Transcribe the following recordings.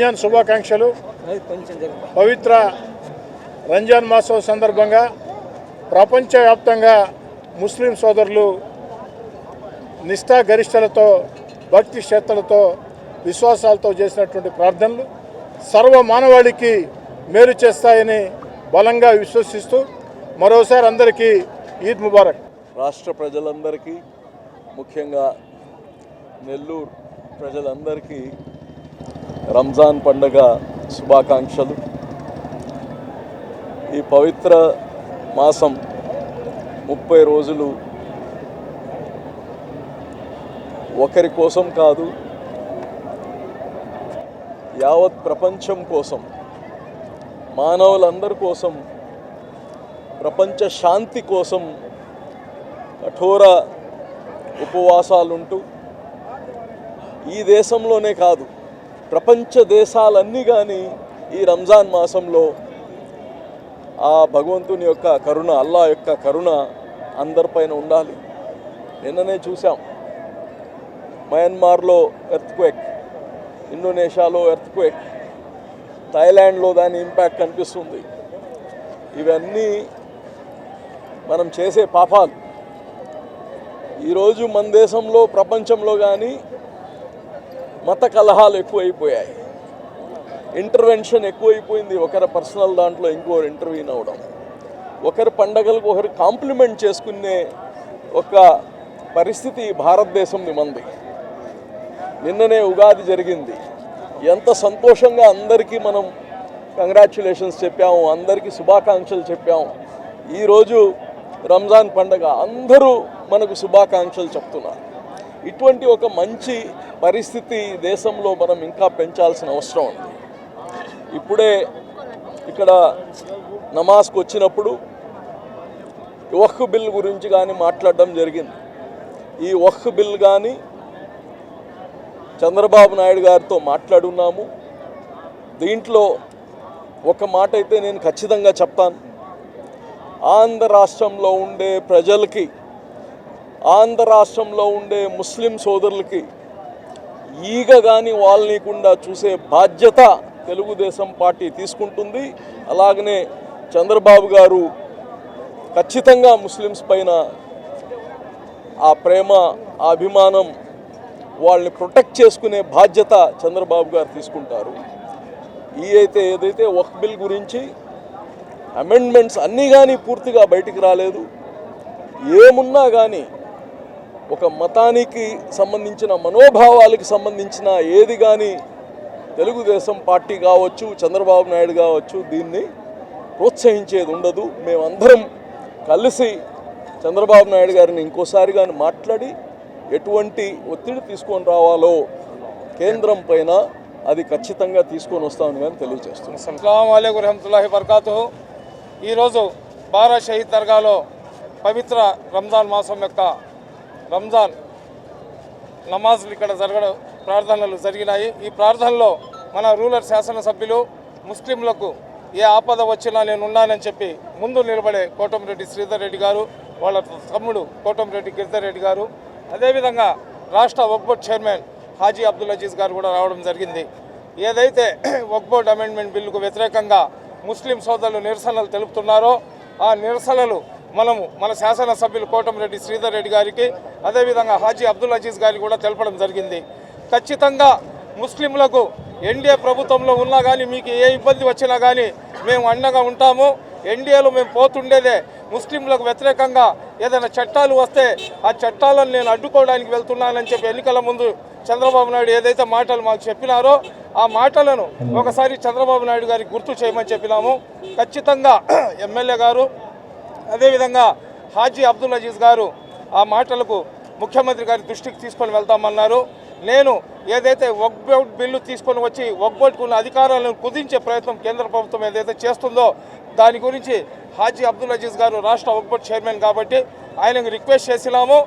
రంజాన్ శుభాకాంక్షలు. పవిత్ర రంజాన్ మాసం సందర్భంగా ప్రపంచవ్యాప్తంగా ముస్లిం సోదరులు నిష్ఠా గరిష్టలతో భక్తి శ్రద్ధలతో విశ్వాసాలతో చేసినటువంటి ప్రార్థనలు సర్వ మానవాళికి మేలు చేస్తాయని బలంగా విశ్వసిస్తూ మరోసారి అందరికీ ఈద్ ముబారక్. రాష్ట్ర ప్రజలందరికీ ముఖ్యంగా నెల్లూరు ప్రజలందరికీ రంజాన్ పండుగ శుభాకాంక్షలు. ఈ పవిత్ర మాసం ముప్పై రోజులు ఒకరి కోసం కాదు యావత్ ప్రపంచం కోసం మానవులందరి కోసం ప్రపంచ శాంతి కోసం కఠోర ఉపవాసాలుంటూ ఈ దేశంలోనే కాదు ప్రపంచ దేశాలన్నీ కానీ ఈ రంజాన్ మాసంలో ఆ భగవంతుని యొక్క కరుణ అల్లా యొక్క కరుణ అందరిపైన ఉండాలి. నిన్ననే చూసాం మయన్మార్లో ఎర్త్క్వేక్ ఇండోనేషియాలో ఎర్త్క్వేక్ థాయిలాండ్లో దాని ఇంపాక్ట్ కనిపిస్తుంది. ఇవన్నీ మనం చేసే పాపాలు. ఈరోజు మన దేశంలో ప్రపంచంలో కానీ మత కలహాలు ఎక్కువైపోయాయి. ఇంటర్వెన్షన్ ఎక్కువైపోయింది. ఒకరి పర్సనల్ దాంట్లో ఇంకోరు ఇంటర్వ్యూన్ అవడం. ఒకరి పండగలకు ఒకరు కాంప్లిమెంట్ చేసుకునే ఒక పరిస్థితి భారతదేశంది మంది. నిన్ననే ఉగాది జరిగింది. ఎంత సంతోషంగా అందరికీ మనం కంగ్రాచ్యులేషన్స్ చెప్పాము. అందరికీ శుభాకాంక్షలు చెప్పాము. ఈరోజు రంజాన్ పండగ. అందరూ మనకు శుభాకాంక్షలు చెప్తున్నారు. ఇటువంటి ఒక మంచి పరిస్థితి దేశంలో మనం ఇంకా పెంచాల్సిన అవసరం ఉంది. ఇప్పుడే ఇక్కడ నమాజ్కి వచ్చినప్పుడు వహ్ బిల్ గురించి కానీ మాట్లాడడం జరిగింది. ఈ వహ్ బిల్ కానీ చంద్రబాబు నాయుడు గారితో మాట్లాడున్నాము. దీంట్లో ఒక మాట అయితే నేను ఖచ్చితంగా చెప్తాను. ఆంధ్ర రాష్ట్రంలో ఉండే ప్రజలకి ఆంధ్ర రాష్ట్రంలో ఉండే ముస్లిం సోదరులకి ఈగ కానీ వాళ్ళనీకుండా చూసే బాధ్యత తెలుగుదేశం పార్టీ తీసుకుంటుంది. అలాగనే చంద్రబాబు గారు ఖచ్చితంగా ముస్లిమ్స్ పైన ఆ ప్రేమ ఆ అభిమానం వాళ్ళని ప్రొటెక్ట్ చేసుకునే బాధ్యత చంద్రబాబు గారు తీసుకుంటారు. ఈ అయితే ఏదైతే వక్ బిల్ గురించి అమెండ్మెంట్స్ అన్నీ కానీ పూర్తిగా బయటికి రాలేదు. ఏమున్నా కానీ ఒక మతానికి సంబంధించిన మనోభావాలకి సంబంధించిన ఏది కానీ తెలుగుదేశం పార్టీ కావచ్చు చంద్రబాబు నాయుడు కావచ్చు దీన్ని ప్రోత్సహించేది ఉండదు. మేమందరం కలిసి చంద్రబాబు నాయుడు గారిని ఇంకోసారి కానీ మాట్లాడి ఎటువంటి ఒత్తిడి తీసుకొని రావాలో కేంద్రం పైన అది ఖచ్చితంగా తీసుకొని వస్తామని కానీ తెలియజేస్తున్నాం. అస్సలం రహమతుల్లాహి బర్కాతు ఈరోజు భారత్ షహీద్ దర్గాలో పవిత్ర రంజాన్ మాసం యొక్క రంజాన్ నమాజులు ఇక్కడ జరగడం ప్రార్థనలు జరిగినాయి. ఈ ప్రార్థనలో మన రూరల్ శాసనసభ్యులు ముస్లింలకు ఏ ఆపద వచ్చినా నేను ఉన్నానని చెప్పి ముందు నిలబడే కోటమిరెడ్డి శ్రీధర్ రెడ్డి గారు వాళ్ళ తమ్ముడు కోటమిరెడ్డి గిరిధర్ రెడ్డి గారు అదేవిధంగా రాష్ట్ర వక్బోర్డ్ చైర్మన్ హాజీ అబ్దుల్ అజీజ్ గారు కూడా రావడం జరిగింది. ఏదైతే వక్బోర్డ్ అమెండ్మెంట్ బిల్లుకు వ్యతిరేకంగా ముస్లిం సోదరులు నిరసనలు తెలుపుతున్నారో ఆ నిరసనలు మనము మన శాసనసభ్యులు కోటమిరెడ్డి శ్రీధర్ రెడ్డి గారికి అదేవిధంగా హాజీ అబ్దుల్ అజీజ్ గారికి కూడా తెలపడం జరిగింది. ఖచ్చితంగా ముస్లింలకు ఎన్డీఏ ప్రభుత్వంలో ఉన్నా కానీ మీకు ఏ ఇబ్బంది వచ్చినా కానీ మేము అండగా ఉంటాము. ఎన్డీఏలో మేము పోతుండేదే. ముస్లింలకు వ్యతిరేకంగా ఏదైనా చట్టాలు వస్తే ఆ చట్టాలను నేను అడ్డుకోవడానికి వెళ్తున్నానని చెప్పి ఎన్నికల ముందు చంద్రబాబు నాయుడు ఏదైతే మాటలు మాకు చెప్పినారో ఆ మాటలను ఒకసారి చంద్రబాబు నాయుడు గారికి గుర్తు చేయమని చెప్పినాము. ఖచ్చితంగా ఎమ్మెల్యే గారు అదేవిధంగా హాజీ అబ్దుల్ అజీజ్ గారు ఆ మాటలకు ముఖ్యమంత్రి గారి దృష్టికి తీసుకొని వెళ్తామన్నారు నేను ఏదైతే వక్బౌట్ బిల్లు తీసుకొని వచ్చి వక్బౌట్కున్న అధికారాలను కుదించే ప్రయత్నం కేంద్ర ప్రభుత్వం ఏదైతే చేస్తుందో దాని గురించి హాజీ అబ్దుల్ అజీజ్ గారు రాష్ట్ర వక్బౌట్ చైర్మన్ కాబట్టి ఆయనకు రిక్వెస్ట్ చేసినాము.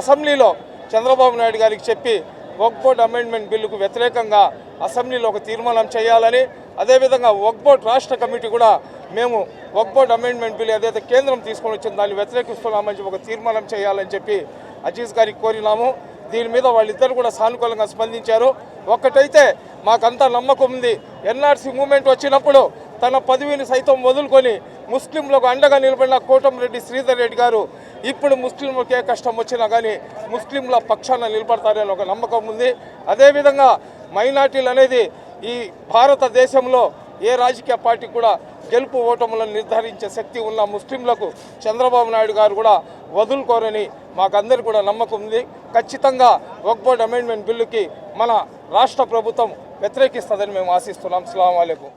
అసెంబ్లీలో చంద్రబాబు నాయుడు గారికి చెప్పి వక్బౌట్ అమెండ్మెంట్ బిల్లుకు వ్యతిరేకంగా అసెంబ్లీలో ఒక తీర్మానం చేయాలని అదేవిధంగా వక్బౌట్ రాష్ట్ర కమిటీ కూడా మేము వక్బోర్డ్ అమెండ్మెంట్ బిల్ ఏదైతే కేంద్రం తీసుకొని వచ్చిందో దాన్ని వ్యతిరేకిస్తున్నామని చెప్పి ఒక తీర్మానం చేయాలని చెప్పి అజీజ్ గారికి కోరినాము. దీని మీద వాళ్ళిద్దరు కూడా సానుకూలంగా స్పందించారు. ఒక్కటైతే మాకంతా నమ్మకం ఉంది. ఎన్ఆర్సీ మూమెంట్ వచ్చినప్పుడు తన పదవిని సైతం వదులుకొని ముస్లింలకు అండగా నిలబడిన కోటంరెడ్డి శ్రీధర్ రెడ్డి గారు ఇప్పుడు ముస్లింలకు ఏ కష్టం వచ్చినా కానీ ముస్లింల పక్షాన నిలబడతారని ఒక నమ్మకం ఉంది. అదేవిధంగా మైనార్టీలు అనేది ఈ భారతదేశంలో ఏ రాజకీయ పార్టీ కూడా గెలుపు ఓటములను నిర్ధారించే శక్తి ఉన్న ముస్లింలకు చంద్రబాబు నాయుడు గారు కూడా వదులుకోరని మాకందరికీ కూడా నమ్మకం ఉంది. ఖచ్చితంగా వక్బోర్డ్ అమెండ్మెంట్ బిల్లుకి మన రాష్ట్ర ప్రభుత్వం వ్యతిరేకిస్తుందని మేము ఆశిస్తున్నాం. అస్సలం వాళ్ళకు